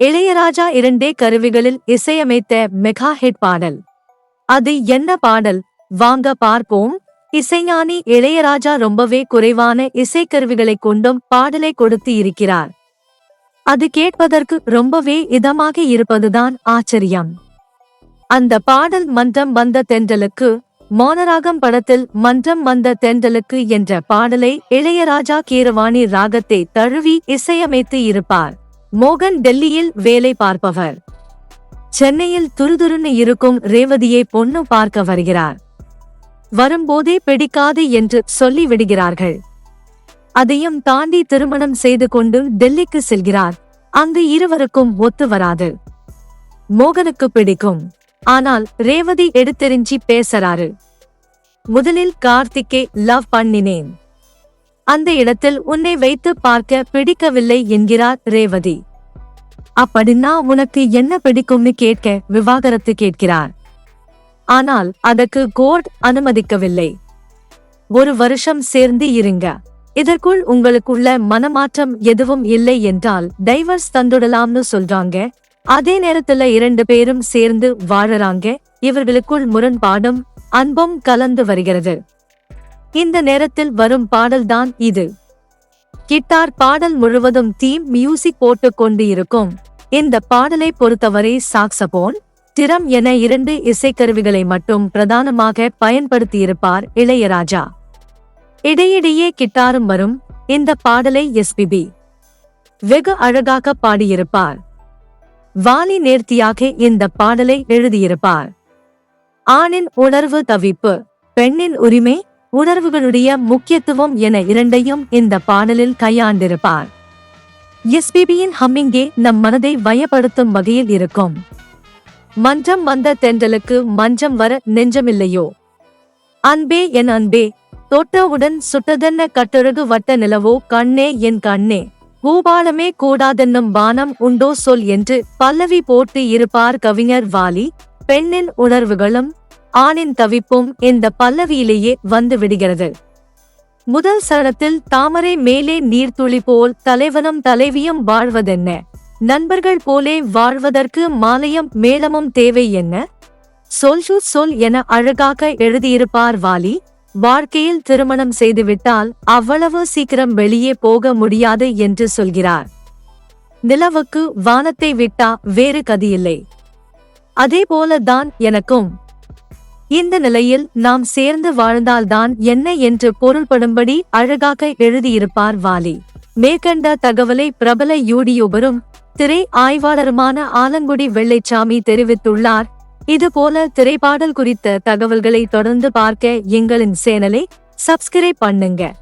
இளையராஜா இரண்டே கருவிகளில் இசையமைத்த மெகா ஹிட் பாடல். அது என்ன பாடல்? வாங்க பார்ப்போம். இசைஞானி இளையராஜா ரொம்பவே குறைவான இசைக்கருவிகளை கொண்டும் பாடலை கொடுத்து இருக்கிறார். அது கேட்பதற்கு ரொம்பவே இதமாக இருப்பதுதான் ஆச்சரியம். அந்த பாடல் மன்றம் வந்த தென்றலுக்கு மோனராகம் படத்தில் மன்றம் வந்த தென்றலுக்கு என்ற பாடலை இளையராஜா கீரவாணி ராகத்தை தழுவி இசையமைத்து இருப்பார். மோகன் டெல்லியில் வேலை பார்ப்பவர். சென்னையில் துருதுருன்னு இருக்கும் ரேவதியை பொண்ணு பார்க்க வருகிறார். வரும்போதே பிடிக்காது என்று சொல்லி விடுகிறார்கள். அதையும் தாண்டி திருமணம் செய்து கொண்டு டெல்லிக்கு செல்கிறார். அங்கு இருவருக்கும் ஒத்து வராது. மோகனுக்கு பிடிக்கும். ஆனால் ரேவதி எடுத்தெறிஞ்சி பேசறாரு. முதலில் கார்த்திக்கே லவ் பண்ணினேன். அந்த இடத்தில் உன்னை வைத்து பார்க்க பிடிக்கவில்லை என்கிறார் ரேவதி. அப்படின்னா உனக்கு என்ன பிடிக்கும்னு கேட்க விவாகரத்து கேட்கிறார். ஆனால் அதற்கு கோர்ட் அனுமதிக்கவில்லை. ஒரு வருஷம் சேர்ந்து இருங்க. இதற்குள் உங்களுக்குள்ள மனமாற்றம் எதுவும் இல்லை என்றால் டைவர்ஸ் தந்துடலாம்னு சொல்றாங்க. அதே நேரத்துல இரண்டு பேரும் சேர்ந்து வாழறாங்க. இவர்களுக்குள் முரண்பாடும் அன்பும் கலந்து வருகிறது. இந்த நேரத்தில் வரும் பாடல்தான் இது. கிட்டார் பாடல் முழுவதும் தீம் மியூசிக் போட்டுக் கொண்டு இருக்கும் இந்த பாடலை பொறுத்தவரை சாக்சபோன் திறம் என இரண்டு இசைக்கருவிகளை மட்டும் பிரதானமாக பயன்படுத்தியிருப்பார் இளையராஜா. இடையிடையே கிட்டாரும் வரும். இந்த பாடலை எஸ்பிபி வெகு அழகாக பாடியிருப்பார். வாலி நேர்த்தியாக இந்த பாடலை எழுதியிருப்பார். ஆணின் உணர்வு தவிப்பு பெண்ணின் உரிமை உணர்வுகளுடைய முக்கியத்துவம் என இரண்டையும் இந்த பாடலில் கையாண்டிருப்பார். எஸ்பிபியின் ஹம்மிங்கே நம் மனதை வயப்படுத்தும் வகையில் இருக்கும். மன்றம் வந்த தென்றலுக்கு மஞ்சம் வர நெஞ்சமில்லையோ? அன்பே என் அன்பே தொட்டவுடன் சுட்டதென்ன கட்டழகு வட்ட நிலவோ? கண்ணே என் கண்ணே பூபாலமே கூடாதென்னும் பானம் உண்டோ சொல் என்று பல்லவி போட்டு இருப்பார் கவிஞர் வாலி. பெண்ணின் உணர்வுகளும் ஆணின் தவிப்பும் இந்த பல்லவியிலேயே வந்து விடுகிறது. முதல் சரணத்தில் தாமரை மேலே நீர்த்துளி போல் தலைவனும் தலைவியும் வாழ்வதென்ன? நண்பர்கள் போலே வாழ்வதற்கு மாலையும் மேளமும் தேவை என்ன? சொல்சு சொல் என அழகாக எழுதியிருப்பார் வாலி. வாழ்க்கையில் திருமணம் செய்துவிட்டால் அவ்வளவு சீக்கிரம் வெளியே போக முடியாது என்று சொல்கிறார். நிலவுக்கு வானத்தை விட்டா வேறு கதியில்லை. அதே போலதான் எனக்கும். இந்த நிலையில் நாம் சேர்ந்து வாழ்ந்தால்தான் என்ன என்று பொருள்படும்படி அழகாக எழுதியிருப்பார் வாலி. மேற்கண்ட தகவலை பிரபல யூடியூபரும் திரை ஆய்வாளருமான ஆலங்குடி வெள்ளைச்சாமி தெரிவித்துள்ளார். இதுபோல திரைப்பாடல் குறித்த தகவல்களை தொடர்ந்து பார்க்க எங்களின் சேனலை சப்ஸ்கிரைப் பண்ணுங்க.